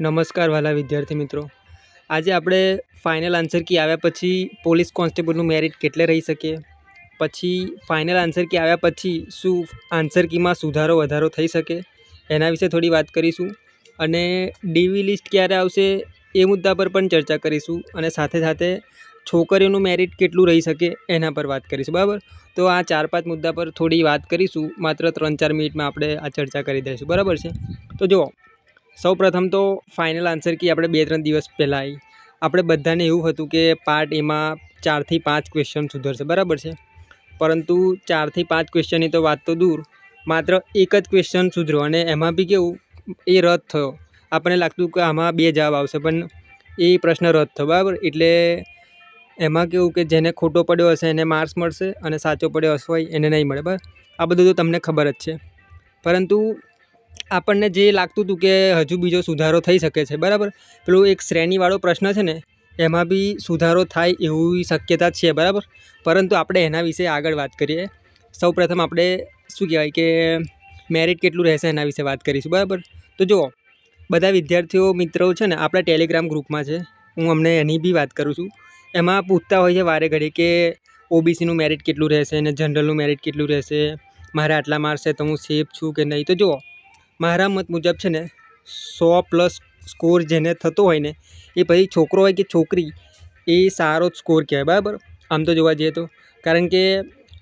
નમસ્કાર વાલા વિદ્યાર્થી મિત્રો. આજે આપણે ફાઇનલ આન્સર કી આવ્યા પછી પોલીસ કોન્સ્ટેબલનું મેરિટ કેટલે રહી શકે? પછી ફાઇનલ આન્સર કી આવ્યા પછી શું આન્સર કીમાં સુધારો વધારો થઈ શકે? એના વિશે થોડી વાત કરીશું. અને ડીવી લિસ્ટ ક્યારે આવશે એ મુદ્દા પર પણ ચર્ચા કરીશું. અને સાથે સાથે છોકરીઓનું મેરિટ કેટલું રહી શકે એના પર વાત કરીશું. બરાબર? તો આ ચાર પાંચ મુદ્દા પર થોડી વાત કરીશું. માત્ર ત્રણ ચાર મિનિટમાં આપણે આ ચર્ચા કરી દઈશું. બરાબર છે? તો જુઓ સૌ પ્રથમ તો ફાઇનલ આન્સર કી આપણે બે ત્રણ દિવસ પહેલાં આપણે બધાને એવું હતું કે પાર્ટ એમાં ચારથી પાંચ ક્વેશ્ચન સુધરશે, બરાબર છે? પરંતુ ચારથી પાંચ ક્વેશ્ચનની તો વાત તો દૂર. માત્ર એક જ ક્વેશ્ચન સુધર્યો અને એમાં બી કેવું, એ રદ થયો. આપણને લાગતું કે આમાં બે જવાબ આવશે, પણ એ પ્રશ્ન રદ થયો, બરાબર? એટલે એમાં કેવું કે જેને ખોટો પડ્યો હશે એને માર્ક્સ મળશે અને સાચો પડ્યો હશે હોય એને નહીં મળે, બરાબર? આ બધું તો તમને ખબર જ છે. પરંતુ આપણને જે લાગતું હતું કે હજુ બીજો સુધારો થઈ શકે છે, બરાબર? પેલું એક શ્રેણીવાળો પ્રશ્ન છે ને, એમાં બી સુધારો થાય એવી શક્યતા છે, બરાબર? પરંતુ આપણે એના વિશે આગળ વાત કરીએ. સૌ પ્રથમ આપણે શું કહેવાય કે મેરિટ કેટલું રહેશે એના વિશે વાત કરીશું, બરાબર? તો જુઓ, બધા વિદ્યાર્થીઓ, મિત્રો છે ને, આપણા ટેલિગ્રામ ગ્રુપમાં છે. હું અમને એની બી વાત કરું છું. એમાં પૂછતા હોય છે વારે ઘડી કે ઓબીસીનું મેરિટ કેટલું રહેશે અને જનરલનું મેરિટ કેટલું રહેશે? મારે આટલા માર્ક્સ છે તો હું સેફ છું કે નહીં? તો જુઓ મારા મત મુજબ છે ને, સો પ્લસ સ્કોર જેને થતો હોય ને, એ પછી છોકરો હોય કે છોકરી, એ સારો સ્કોર કહેવાય, બરાબર? આમ તો જોવા જઈએ તો. કારણ કે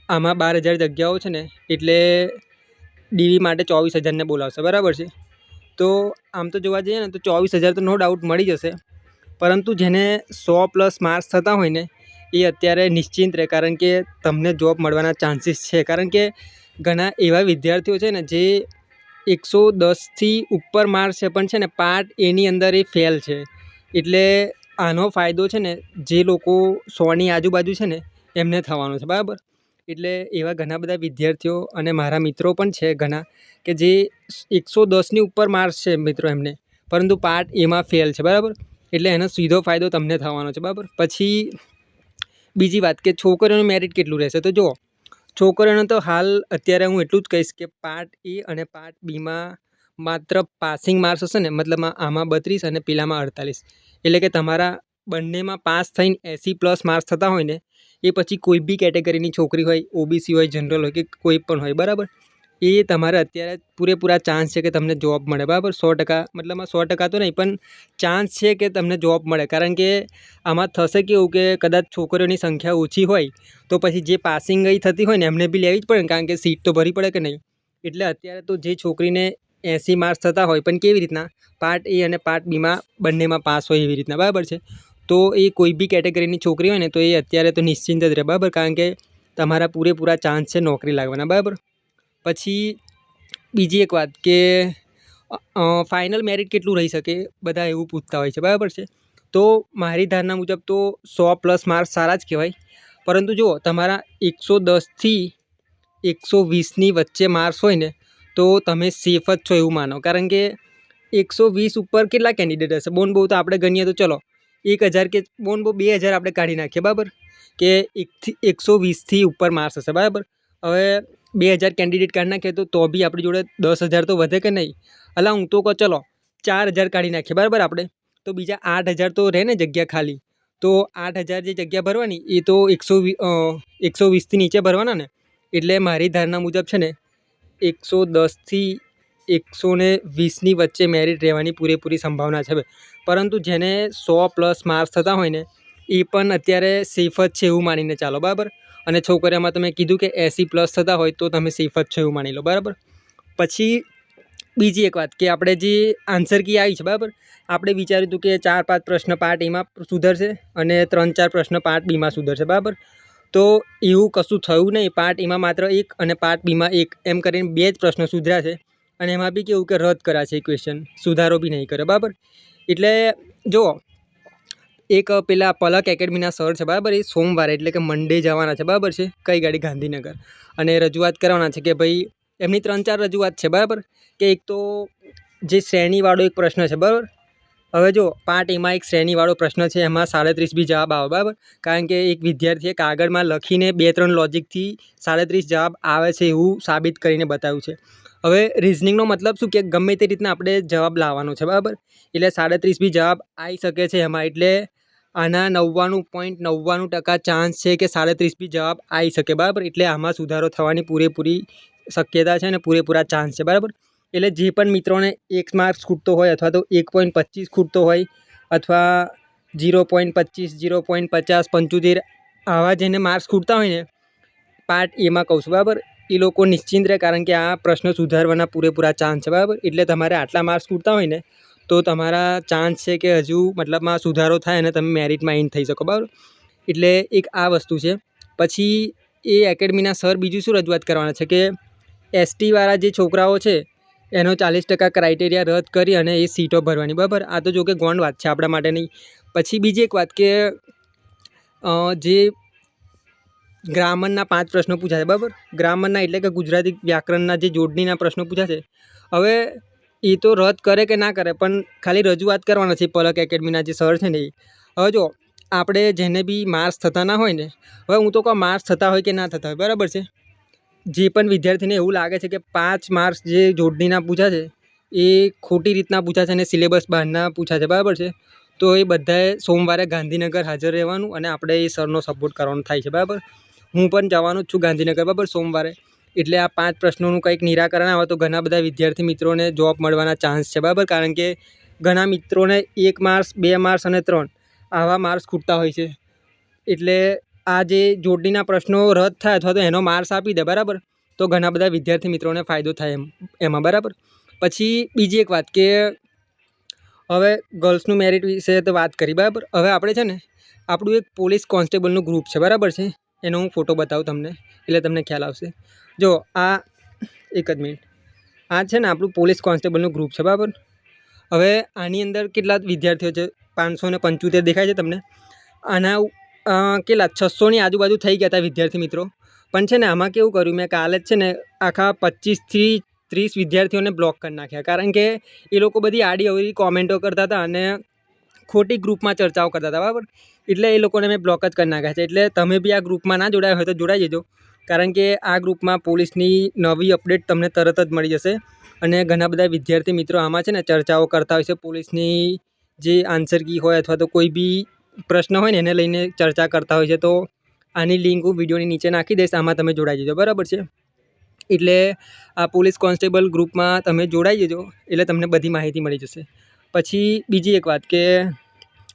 આમાં બાર હજાર જગ્યાઓ છે ને, એટલે ડીવી માટે ચોવીસ હજારને બોલાવશે, બરાબર છે? તો આમ તો જોવા જઈએ ને, તો ચોવીસ હજાર તો નો ડાઉટ મળી જશે. પરંતુ જેને સો પ્લસ માર્ક્સ થતા હોય ને, એ અત્યારે નિશ્ચિંત રહે, કારણ કે તમને જોબ મળવાના ચાન્સીસ છે. કારણ કે ઘણા એવા વિદ્યાર્થીઓ છે ને, જે એકસો દસથી ઉપર માર્ક્સ છે, પણ છે ને પાર્ટ એની અંદર એ ફેલ છે. એટલે આનો ફાયદો છે ને, જે લોકો સોની આજુબાજુ છે ને, એમને થવાનો છે, બરાબર? એટલે એવા ઘણા બધા વિદ્યાર્થીઓ અને મારા મિત્રો પણ છે ઘણા, કે જે એકસો દસની ઉપર માર્ક્સ છે મિત્રો એમને, પરંતુ પાર્ટ એમાં ફેલ છે, બરાબર? એટલે એનો સીધો ફાયદો તમને થવાનો છે, બરાબર? પછી બીજી વાત કે છોકરીઓનું મેરિટ કેટલું રહેશે? તો જુઓ છોકરીઓને તો હાલ અત્યારે હું એટલું જ કહીશ કે પાર્ટ એ અને પાર્ટ બીમાં માત્ર પાસિંગ માર્ક્સ હશે ને મતલબમાં આમાં બત્રીસ અને પેલામાં અડતાલીસ. એટલે કે તમારા બંનેમાં પાસ થઈને એંસી પ્લસ માર્ક્સ થતા હોય ને, એ પછી કોઈ બી કેટેગરીની છોકરી હોય ઓબીસી હોય જનરલ હોય કે કોઈ પણ હોય, બરાબર? એ તમારે અત્યારે પૂરેપૂરા ચાન્સ છે કે તમને જોબ મળે. બરાબર? સો ટકા મતલબમાં સો ટકા તો નહીં, પણ ચાન્સ છે કે તમને જોબ મળે. કારણ કે આમાં થશે કેવું કે કદાચ છોકરીઓની સંખ્યા ઓછી હોય, તો પછી જે પાસિંગ ગઈ થતી હોય ને, એમને બી લેવી જ પડે કારણ કે સીટ તો ભરી પડે કે નહીં? એટલે અત્યારે તો જે છોકરીને એંસી માર્ક્સ થતા હોય, પણ કેવી રીતના? પાર્ટ એ અને પાર્ટ બીમાં બંનેમાં પાસ હોય એવી રીતના. બરાબર છે? તો એ કોઈ બી કેટેગરીની છોકરી હોય ને, તો એ અત્યારે તો નિશ્ચિંત જ રહે. બરાબર? કારણ કે તમારા પૂરેપૂરા ચાન્સ છે નોકરી લાગવાના. બરાબર? પછી બીજી એક વાત કે ફાઇનલ મેરિટ કેટલું રહી શકે બધા એવું પૂછતા હોય છે, બરાબર છે? તો મારી ધારણા મુજબ તો સો પ્લસ માર્ક્સ સારા જ કહેવાય. પરંતુ જુઓ, તમારા એકસો દસથી એકસો વીસની વચ્ચે માર્ક્સ હોય ને, તો તમે સેફ જ છો એવું માનો. કારણ કે એકસો વીસ ઉપર કેટલા કેન્ડિડેટ હશે? બોન બહુ તો આપણે ગણીએ તો ચલો, એક હજાર કે બોન બહુ બે હજાર આપણે કાઢી નાખીએ, બરાબર? કે એકથી એકસો વીસથી ઉપર માર્ક્સ હશે, બરાબર? હવે બે હજાર કેન્ડિડેટ કાઢી નાખીએ તો તો બી આપણી જોડે દસ હજાર તો વધે કે નહીં? અલા, હું તો કહો, ચલો, ચાર હજાર કાઢી નાખીએ, બરાબર આપણે? તો બીજા આઠ હજાર તો રહે ને જગ્યા ખાલી. તો આઠ હજાર જે જગ્યા ભરવાની, એ તો એકસો એકસો વીસથી નીચે ભરવાના ને? એટલે મારી ધારણા મુજબ છે ને, એકસો દસથી એકસો ને વીસની વચ્ચે મેરિટ રહેવાની પૂરેપૂરી સંભાવના છે પરંતુ જેને સો પ્લસ માર્ક્સ થતા હોય ને, એ પણ અત્યારે સેફ જ છે એવું માનીને ચાલો, બરાબર? અને છોકરીઓમાં તમે કીધું કે એંસી પ્લસ થતા હોય તો તમે સેફ જ છો એવું માની લો, બરાબર? પછી બીજી એક વાત કે આપણે જે આન્સર કી આવી છે, બરાબર? આપણે વિચાર્યું હતું કે ચાર પાંચ પ્રશ્ન પાર્ટ એમાં સુધરશે અને ત્રણ ચાર પ્રશ્ન પાર્ટ બીમાં સુધરશે, બરાબર? તો એવું કશું થયું નહીં. પાર્ટ એમાં માત્ર એક અને પાર્ટ બીમાં એક, એમ કરીને બે જ પ્રશ્ન સુધર્યા છે. અને એમાં બી કેવું કે રદ કરાશે ક્વેશ્ચન સુધારો બી નહીં કરે, બરાબર? એટલે જુઓ એક પેલા પલક એકેડમીના સર છે, બરાબર? એ સોમવારે, એટલે કે મંડે જવાના છે, બરાબર છે? કઈ ગાડી? ગાંધીનગર. અને રજૂઆત કરવાના છે કે ભાઈ, એમની ત્રણ ચાર રજૂઆત છે, બરાબર? કે એક તો જે શ્રેણીવાળો એક પ્રશ્ન છે, બરાબર? હવે જો, પાર્ટ એમાં એક શ્રેણીવાળો પ્રશ્ન છે, એમાં સાડત્રીસ બી જવાબ આવે, બરાબર? કારણ કે એક વિદ્યાર્થીએ કાગળમાં લખીને બે ત્રણ લોજિકથી સાડત્રીસ જવાબ આવે છે એવું સાબિત કરીને બતાવ્યું છે. હવે રિઝનિંગનો મતલબ શું? કે ગમે તે રીતના આપણે જવાબ લાવવાનો છે, બરાબર? એટલે સાડત્રીસ બી જવાબ આવી શકે છે એમાં, એટલે આના નવ્વાણું પોઈન્ટ નવ્વાણું ટકા ચાન્સ છે કે સાડત્રીસ બી જવાબ આવી શકે, બરાબર? એટલે આમાં સુધારો થવાની પૂરેપૂરી શક્યતા છે અને પૂરેપૂરા ચાન્સ છે, બરાબર? એટલે જે પણ મિત્રોને એક માર્ક્સ ખૂટતો હોય અથવા તો એક પોઈન્ટ પચીસ ખૂટતો હોય અથવા જીરો પોઈન્ટ પચીસ જીરો પોઈન્ટ પચાસ, પંચોતેર આવા જેને માર્ક્સ ખૂટતા હોય ને પાર્ટ એમાં કહું છું, બરાબર? એ લોકો નિશ્ચિંત રહે કારણ કે આ પ્રશ્ન સુધારવાના પૂરેપૂરા ચાન્સ છે, બરાબર? એટલે તમારે આટલા માર્ક્સ ખૂટતા હોય ને તો તમારા ચાન્સ છે કે હજુ મતલબમાં સુધારો થાય અને તમે મેરિટમાં ઇન થઈ શકો, બરાબર? એટલે એક આ વસ્તુ છે. પછી એ એકેડમીના સર બીજું શું રજૂઆત કરવાના છે કે એસટીવાળા જે છોકરાઓ છે, એનો ચાલીસ ટકા ક્રાઇટેરિયા રદ કરી અને એ સીટો ભરવાની, બરાબર? આ તો જો કે ગૌણ વાત છે, આપણા માટે નહીં. પછી બીજી એક વાત કે જે ગ્રામરના પાંચ પ્રશ્નો પૂછાશે બરાબર? ગ્રામરના એટલે કે ગુજરાતી વ્યાકરણના જે જોડણીના પ્રશ્નો પૂછાશે હવે એ તો રદ કરે કે ના કરે, પણ ખાલી રજૂઆત કરવાના છે પલક એકેડમીના જે સર છે ને એ હવે જો, આપણે જેને બી માર્ક્સ થતા ના હોય ને, હવે હું તો કહું માર્ક્સ થતા હોય કે ના થતા હોય, બરાબર છે? જે પણ વિદ્યાર્થીને એવું લાગે છે કે પાંચ માર્ક્સ જે જોડણીના પૂછ્યા છે, એ ખોટી રીતના પૂછ્યા છે અને સિલેબસ બહારના પૂછ્યા છે, બરાબર છે? તો એ બધાએ સોમવારે ગાંધીનગર હાજર રહેવાનું અને આપણે એ સરનો સપોર્ટ કરવાનો થાય છે, બરાબર? હું પણ જવાનો જ છું ગાંધીનગર, બરાબર? સોમવારે. એટલે આ પાંચ પ્રશ્નોનું કંઈક નિરાકરણ આવે તો ઘણા બધા વિદ્યાર્થી મિત્રોને જોબ મળવાના ચાન્સ છે, બરાબર? કારણ કે ઘણા મિત્રોને એક માર્ક્સ બે માર્ક્સ અને ત્રણ આવા માર્ક્સ ખૂટતા હોય છે. એટલે આ જે જોડણીના પ્રશ્નો રદ થાય અથવા તો એનો માર્ક્સ આપી દે, બરાબર? તો ઘણા બધા વિદ્યાર્થી મિત્રોને ફાયદો થાય એમ, એમાં, બરાબર? પછી બીજી એક વાત કે હવે ગર્લ્સનું મેરિટ વિશે તો વાત કરી, બરાબર? હવે આપણે છે ને, આપણું એક પોલીસ કોન્સ્ટેબલનું ગ્રુપ છે, બરાબર છે? એનો હું ફોટો બતાવું તમને, એટલે તમને ખ્યાલ આવશે. જો, આ એક જ મિનિટ. આ છે ને આપણું પોલીસ કોન્સ્ટેબલનું ગ્રુપ છે, બરાબર? હવે આની અંદર કેટલા વિદ્યાર્થીઓ છે? પાંચસો ને પંચોતેર દેખાય છે તમને. આના કેટલા? છસોની આજુબાજુ થઈ ગયા હતા વિદ્યાર્થી મિત્રો. પણ છે ને આમાં કેવું કર્યું? મેં કાલે જ છે ને આખા પચીસથી ત્રીસ વિદ્યાર્થીઓને બ્લોક કરી નાખ્યા. કારણ કે એ લોકો બધી આડી અવળી કોમેન્ટો કરતા હતા અને ખોટી ગ્રુપમાં ચર્ચાઓ કરતા હતા, બરાબર? એટલે એ લોકોને મેં બ્લોક જ કરી નાખ્યા છે. એટલે તમે બી આ ગ્રુપમાં ના જોડાયા હોય તો જોડાઈ જજો. કારણ કે આ ગ્રુપમાં પોલીસની નવી અપડેટ તમને તરત જ મળી જશે. અને ઘણા બધા વિદ્યાર્થી મિત્રો આમાં છે ને ચર્ચાઓ કરતા હોય છે. પોલીસની જે આન્સર કી હોય અથવા તો કોઈ બી પ્રશ્ન હોય ને એને લઈને ચર્ચા કરતા હોય છે. તો આની લિંક હું વિડીયોની નીચે નાખી દઈશ. આમાં તમે જોડાઈ જજો. બરાબર છે? એટલે આ પોલીસ કોન્સ્ટેબલ ગ્રુપમાં તમે જોડાઈ જજો. એટલે તમને બધી માહિતી મળી જશે. પછી બીજી એક વાત કે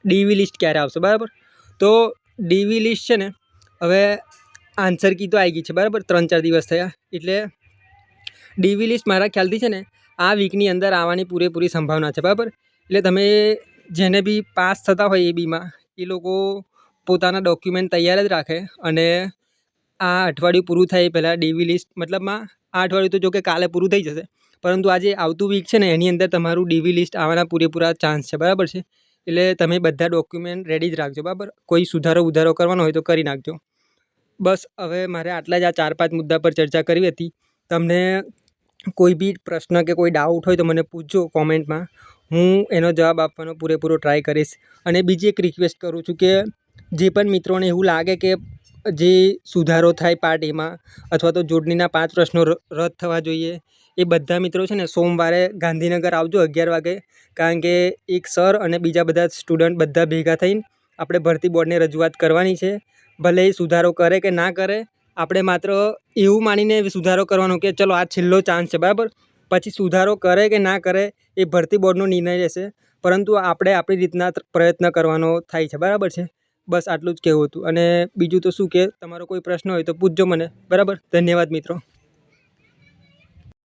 ડીવી લિસ્ટ ક્યારે આવશે, બરાબર? તો ડીવી લિસ્ટ છે ને, હવે આન્સર કી તો આવી ગઈ છે, બરાબર? ત્રણ ચાર દિવસ થયા, એટલે ડીવી લિસ્ટ મારા ખ્યાલથી છે ને, આ વીકની અંદર આવવાની પૂરેપૂરી સંભાવના છે, બરાબર? એટલે તમે જેને બી પાસ થતા હોય એ બીમાં, એ લોકો પોતાના ડોક્યુમેન્ટ તૈયાર જ રાખે અને આ અઠવાડિયું પૂરું થાય એ પહેલાં ડીવી લિસ્ટ મતલબમાં આ અઠવાડિયું તો જો કે કાલે પૂરું થઈ જશે પરંતુ આજે આવતું વીક છે ને, એની અંદર તમારું ડીવી લિસ્ટ આવવાના પૂરેપૂરા ચાન્સ છે, બરાબર છે? એટલે તમે બધા ડોક્યુમેન્ટ રેડી જ રાખજો, બરાબર? કોઈ સુધારો ઉધારો કરવાનો હોય તો કરી નાખજો. બસ, હવે મારે આટલા જ આ ચાર પાંચ મુદ્દા પર ચર્ચા કરવી હતી. તમને કોઈ બી પ્રશ્ન કે કોઈ ડાઉટ હોય તો મને પૂછજો કોમેન્ટમાં. હું એનો જવાબ આપવાનો પૂરેપૂરો ટ્રાય કરીશ. અને બીજી એક રિક્વેસ્ટ કરું છું કે, જે પણ મિત્રોને એવું લાગે કે જે સુધારો થાય પાર્ટીમાં અથવા તો જોડણીના પાંચ પ્રશ્નો રદ થવા જોઈએ એ બધા મિત્રો છે ને સોમવારે ગાંધીનગર આવજો અગિયાર વાગે. કારણ કે એક સર અને બીજા બધા સ્ટુડન્ટ બધા ભેગા થઈને આપણે ભરતી બોર્ડને રજૂઆત કરવાની છે. ભલે એ સુધારો કરે કે ના કરે, આપણે માત્ર એવું માનીને સુધારો કરવાનો કે ચલો આ છેલ્લો ચાન્સ છે, બરાબર? પછી સુધારો કરે કે ના કરે એ ભરતી બોર્ડનો નિર્ણય રહેશે પરંતુ આપણે આપણી રીતના પ્રયત્ન કરવાનો થાય છે, બરાબર છે? બસ આટલું જ કહેવું હતું. અને બીજું તો શું કે, તમારો કોઈ પ્રશ્ન હોય તો પૂછજો મને, બરાબર? ધન્યવાદ મિત્રો.